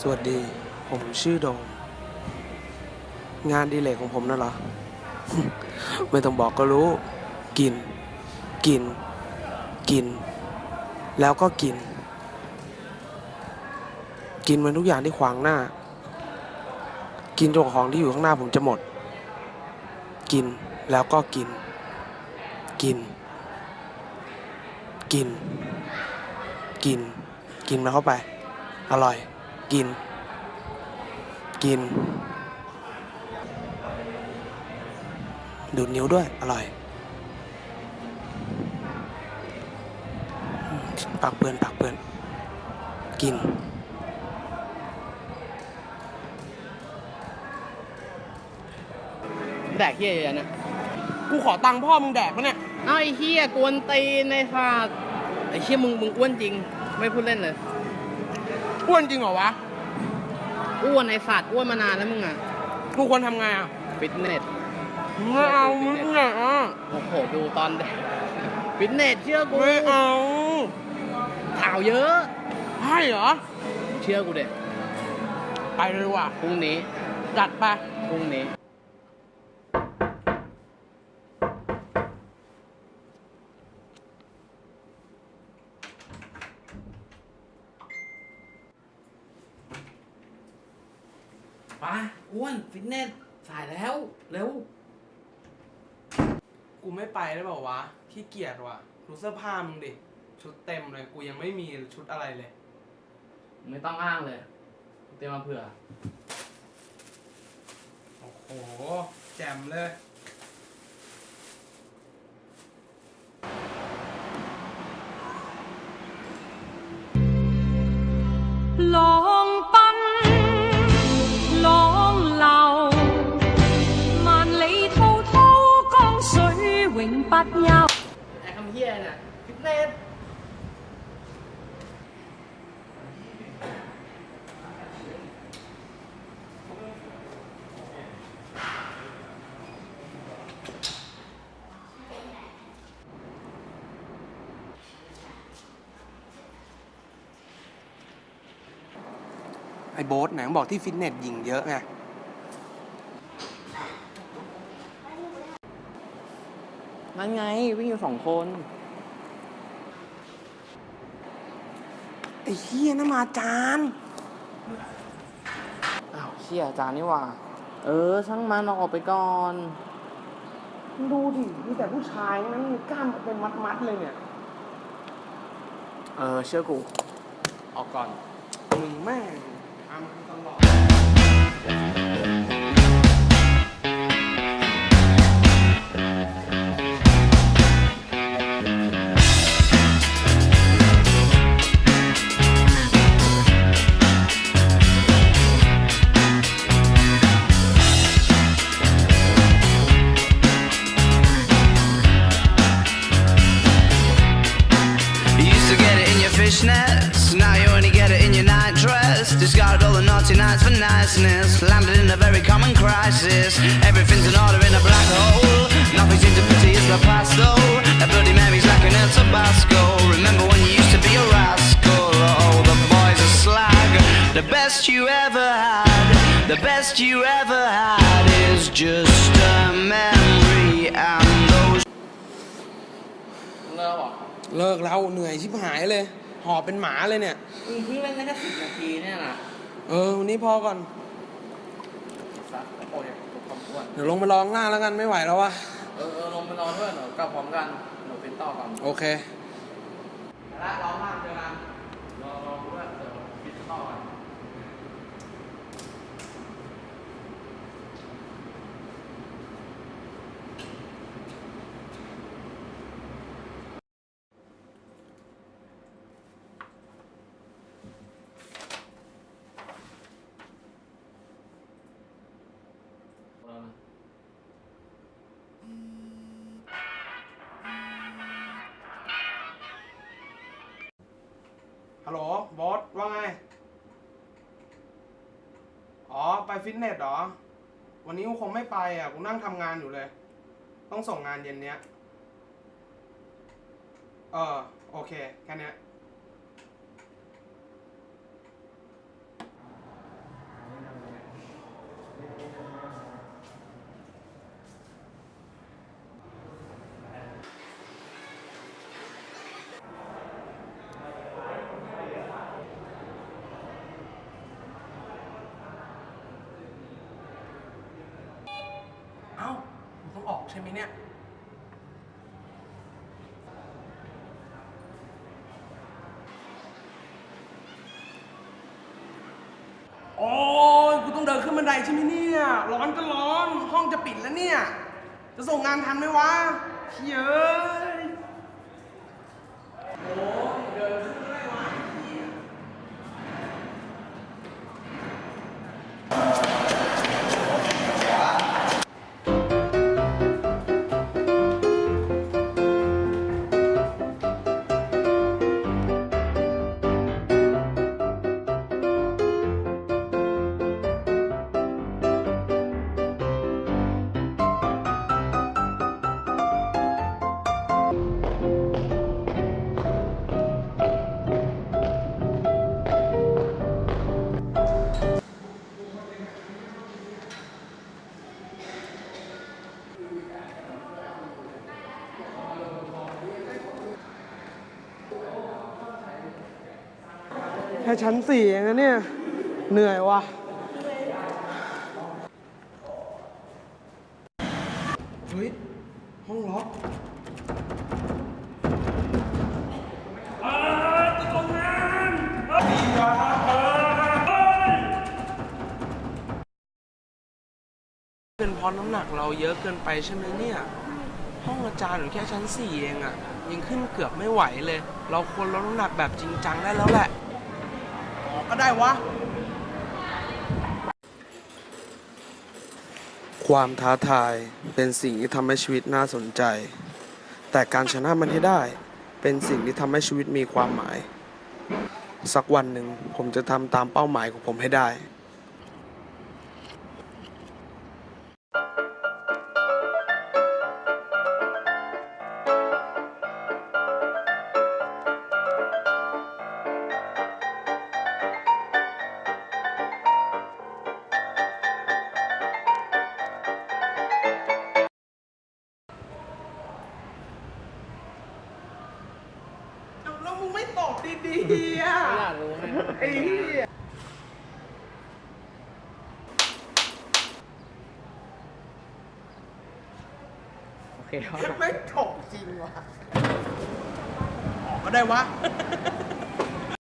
สวัสดี ผมชื่อโดม งานดีเลกของผมน่ะเหรอ ไม่ต้องบอกก็รู้ กิน กิน กิน แล้วก็กิน กินมันทุกอย่างที่ขวางหน้า กินจนของที่อยู่ข้างหน้าผมจะหมด กิน แล้วก็กิน กิน กิน กิน กินมันเข้าไป อร่อย กิน กิน ดูดนิ้วด้วย อร่อยอืมปากเปื่อนปากเปื่อน กิน แดกเฮียเยอะนะ กูขอตังค์พ่อมึงแดกปะเนี่ยเอาไอ้เฮียกวนตีนในฟาดไอ้เฮียมึงมึงอ้วนจริง ไม่พูดเล่นเลย อ้วนจริงเหรอวะ อ้วนไอ้สัตว์อ้วนมานานแล้วมึงอะ กูควรทำไงอะฟิตเนสไม่เอามึงเนี่ยอะโอ้โหดูตอนแดกฟิตเนสเชื่อกูไม่เอาข่าวเยอะใช่เหรอ เชื่อกูเด็ไปเลยว่ะพรุ่งนี้จัดไปพรุ่งนี้ ไปอ้วนฟิตเนสสายแล้ว เร็ว กูไม่ไปได้เปล่าวะขี้เกียจว่ะดูเสื้อผ้ามึงดิ ชุดเต็มเลย กูยังไม่มีชุดอะไรเลย ไม่ต้องอ้างเลยเตรียมมาเผื่อ โอ้โห แจ่มเลย ไอ้คำเฮียน่ะฟิตเนสไอ้โบ๊ทไหนมึงบอกที่ฟิตเนสหญิงเยอะไง นั่นไงวิ่งอยู่สองคน ไอ้ เฮียนั่นมาจานอ้าวเชี่ยอาจารย์นี่หว่า เออช่างมันเอาออกไปก่อนดูดิมีแต่ผู้ชายนั้นมีกล้ามเป็นมัดๆเลยเนี่ย เออเชื่อกู ออกก่อน มึงแม่งทำกูตลอด Discarded all the naughty nights for niceness, landed in a very common crisis. Everything's in order in a black hole. Nothing seems to pity is the past though. A Bloody Mary's like an El Tabasco. Remember when you used to be a rascal? Oh, the boys are slag. The best you ever had, the best you ever had is just a memory and those. เลิกเหรอ เลิกแล้วเหนื่อยชิบหายเลย หอบเป็นหมาเลยเนี่ย มึงเพิ่งเล่นได้แค่สิบนาทีเนี่ยนะเออวันนี้พอก่อน สัตว์โอ้ยถูกความอ้วนเดี๋ยวลงไปรองหน้าแล้วกันไม่ไหวแล้ววะ เออเออลงไปนอนด้วยเดี๋ยวกลับพร้อมกันเดี๋ยวเป็นต่อก่อนโอเค แล้วร้องมากเจอกัน บอสว่าไง อ๋อ ไปฟิตเนสเหรอ วันนี้กูคงไม่ไปอะ กูนั่งทำงานอยู่เลย ต้องส่งงานเย็นเนี้ย เออ โอเค แค่นี้ย ใช่ไหมเนี่ย โอ้ยกูต้องเดินขึ้นบันไดใช่ไหมเนี่ย ร้อนก็ร้อน ห้องจะปิดแล้วเนี่ย จะส่งงานทันไหมวะเฮ้ย ค่ชั้นสี่เองนะเนี่ย เหนื่อยว่ะเฮ้ย ห้องล็อกเป็นเพราะน้ำหนักเราเยอะเกินไปใช่ไหมเนี่ย ห้องอาจารย์อยู่แค่ชั้นสี่เองอะยังขึ้นเกือบไม่ไหวเลย เราควรลดน้ำหนักแบบจริงจังได้แล้วแหละอ๋อ ก็ได้วะ ความท้าทายเป็นสิ่งที่ทำให้ชีวิตน่าสนใจ แต่การชนะมันให้ได้ เป็นสิ่งที่ทำให้ชีวิตมีความหมาย สักวันหนึ่งผมจะทำตามเป้าหมายของผมให้ได้ ดีๆอะไม่อยากรู้ไงไอ้เหี้ยโอเคครับ ไม่ตอบจริงว่ะ ออกก็ได้วะ